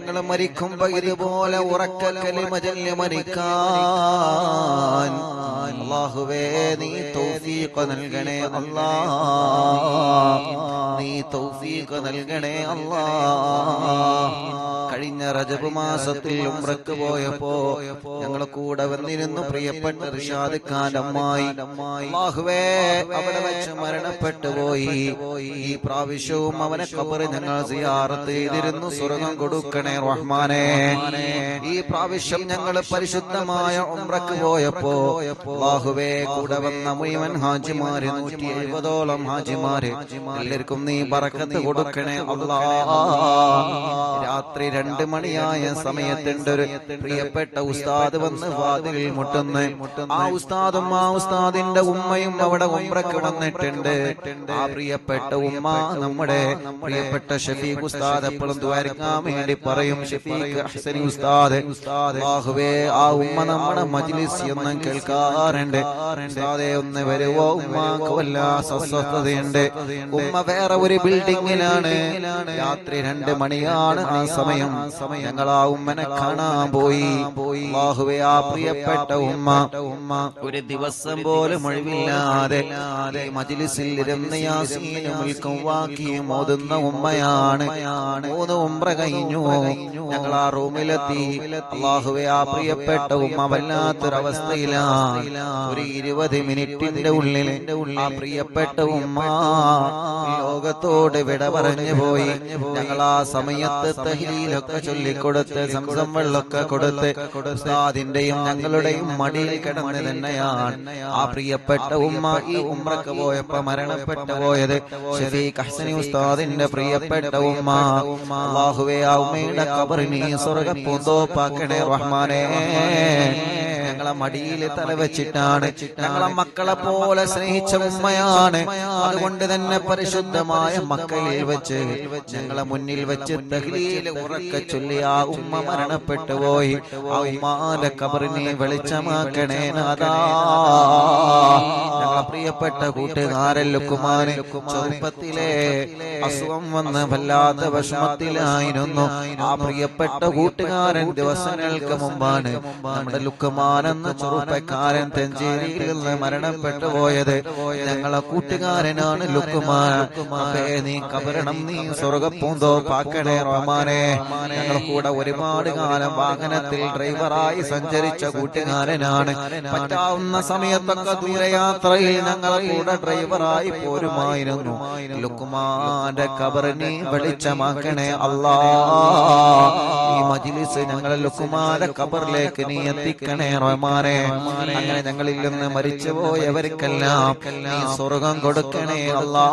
ഞങ്ങൾ മരിക്കുമ്പോ ഇതുപോലെ ഉറക്ക കലിമജല്യ മരിക്കാൻ. നീ തൗഫീഖ് നൽകണേ അല്ലാ. നീ തൗഫീഖ് നൽകണേ അല്ലാ. കഴിഞ്ഞ റജബ് മാസത്തിൽ ഉംറക്ക് പോയപ്പോ ഞങ്ങളെ കൂടെ വന്നിരുന്നു പ്രിയപ്പെട്ട റിഷാദ് ഖാൻ അമ്മായി. അല്ലാഹുവേ അവിടെ വെച്ച് മരണപ്പെട്ടു പോയി. ഈ പ്രാവശ്യവും അവനെ കബർ ഞങ്ങൾ സിയാറത്ത് ചെയ്തിരുന്നു. സ്വർഗം കൊടുക്കണേ റഹ്മാനെ. ഈ പ്രാവശ്യം ഞങ്ങൾ പരിശുദ്ധമായ ഉംറക്ക് പോയപ്പോ അല്ലാഹുവേ കൂടെ വന്ന മുഴുവൻ ഹാജിമാര് നൂറ്റി എഴുപതോളം ഹാജിമാര്. എല്ലാവർക്കും നീ പറക്കത്ത് കൊടുക്കണേ രാത്രി രണ്ട് മണിയായ സമയത്തുണ്ട് ഒരു പ്രിയപ്പെട്ട ഉസ്താദ് വന്ന് വാതിൽ മുട്ടുന്ന്. ആ ഉസ്താദും ആ ഉസ്താദിന്റെ ഉമ്മയും അവിടെ ഉംറക്ക് വന്നിട്ടുണ്ട്. ആ പ്രിയപ്പെട്ട ഉമ്മ നമ്മുടെ പ്രിയപ്പെട്ട ഷഫീഖ് ഉസ്താദ് എപ്പോഴും ദ്വാരക്കാൻ വേണ്ടി പറയും ഷഫീഖ് ഹസനി ഉസ്താദ് അല്ലാഹുവേ ആ ഉമ്മ നമ്മുടെ മജ്ലിസ് എന്നും കേൾക്കാറുണ്ട്. ഉസ്താദെ ഒന്ന് വരുവോ? ഉമ്മാക്ക് വല്ല അസ്വസ്ഥതയുണ്ട് ഉമ്മ വേറെ ഒരു ബിൽഡിങ്ങിലാണ്. രാത്രി രണ്ട് മണിയാണ് ആ സമയം. ഞങ്ങൾ ആ ഉമ്മനെ കാണാൻ പോയി. അല്ലാഹുവേ ആ പ്രിയപ്പെട്ട ഉമ്മ. ഉമ്മ ഒരു ദിവസം പോലും ഒഴിവില്ലാതെ മജിലിസിൽ ഇരുന്ന് യാസീനും വാക്കിയും ഓതുന്ന ഉമ്മയാണ്. മൂന്ന് ഉംറ കഴിഞ്ഞു. ഞങ്ങൾ ആ റൂമിലെത്തി. അള്ളാഹുവെ ആ പ്രിയപ്പെട്ട ഉമ്മ വല്ലാത്തൊരവസ്ഥയിലാണ് ഒരു ഇരുപത് മിനിറ്റിന്റെ ഉള്ളിൽ ആ പ്രിയപ്പെട്ട ഉമ്മ ലോകത്തോട് വിട പറഞ്ഞു പോയി. ഞങ്ങൾ ആ സമയത്ത് തഹ്ലീലൊക്കെ ചൊല്ലിക്കൊടുത്ത് സംസം വെള്ളൊക്കെ കൊടുത്ത് ഉസ്താദിന്റെയും ഞങ്ങളുടെയും മടിയിൽ കിടന്ന് തന്നെയാണ്. ആ പ്രിയപ്പെട്ട ഉമ്മ ഈ ഉമ്രക്ക് പോയപ്പോ മരണപ്പെട്ടു പോയത് ശരി ഹസനി ഉസ്താദിന്റെ പ്രിയപ്പെട്ട ഉമ്മ. അള്ളാഹുവേ ആ ഉമ്മയുടെ കബറിനെ സ്വർഗ പൂന്തോപ്പാക്കണേ റഹ്മാനേ. ഞങ്ങളെ മടിയിൽ തല വെച്ചിട്ടാണ് ഞങ്ങളെ മക്കളെ പോലെ സ്നേഹിച്ച ഉമ്മയാണ്. അതുകൊണ്ട് തന്നെ പരിശുദ്ധമായ മക്കളിൽ വെച്ച് ഞങ്ങളെ മുന്നിൽ വെച്ച് ഉറക്ക ചൊല്ലി ആ ഉമ്മ മരണപ്പെട്ടു പോയി. ആ ഉമ്മാന്റെ കബറിനെ വെളിച്ചമാക്കണേ നാദാ പ്രിയപ്പെട്ട കൂട്ടുകാരൻ ലുക്കുമാന് ചെറുപ്പത്തിലെ അസുഖം വന്ന് വല്ലാത്ത വിഷമത്തിലായിരുന്നു. ആ പ്രിയപ്പെട്ട കൂട്ടുകാരൻ ദിവസങ്ങൾക്ക് മുമ്പാണ് നമ്മുടെ ലുക്കുമാൻ എന്ന ചെറുപ്പക്കാരൻ തെഞ്ചേരിയിൽ നിന്ന് മരണപ്പെട്ടു പോയത് ഞങ്ങളെ കൂട്ടുകാരനാണ് ലുക്കുമാൻ. നീ കബരണം നീ സ്വർഗപ്പൂന്തോ പാക്കണേ റഹ്മാനെ. ഞങ്ങൾ കൂടെ ഒരുപാട് കാലം വാഹനത്തിൽ ഡ്രൈവറായി സഞ്ചരിച്ച കൂട്ടുകാരനാണ്. പറ്റാവുന്ന സമയത്തൊക്കെ ദൂരയാത്രയിൽ ഞങ്ങളെ കൂടെ ഡ്രൈവറായി പോരുമായിരുന്നു. ലുക്കുമാന്റെ കബറിനെ വെളിച്ചമാക്കണേ അല്ലാ. ഈ മജിലിസ് ഞങ്ങളെ ലുക്കുമാര കബറിലേക്ക് നീ എത്തിക്കണേ റഹ്മാനെ. അങ്ങനെ ഞങ്ങളിൽ നിന്ന് മരിച്ചുപോയവർക്കെല്ലാം നീ സ്വർഗം കൊടുക്കണേ അല്ലാ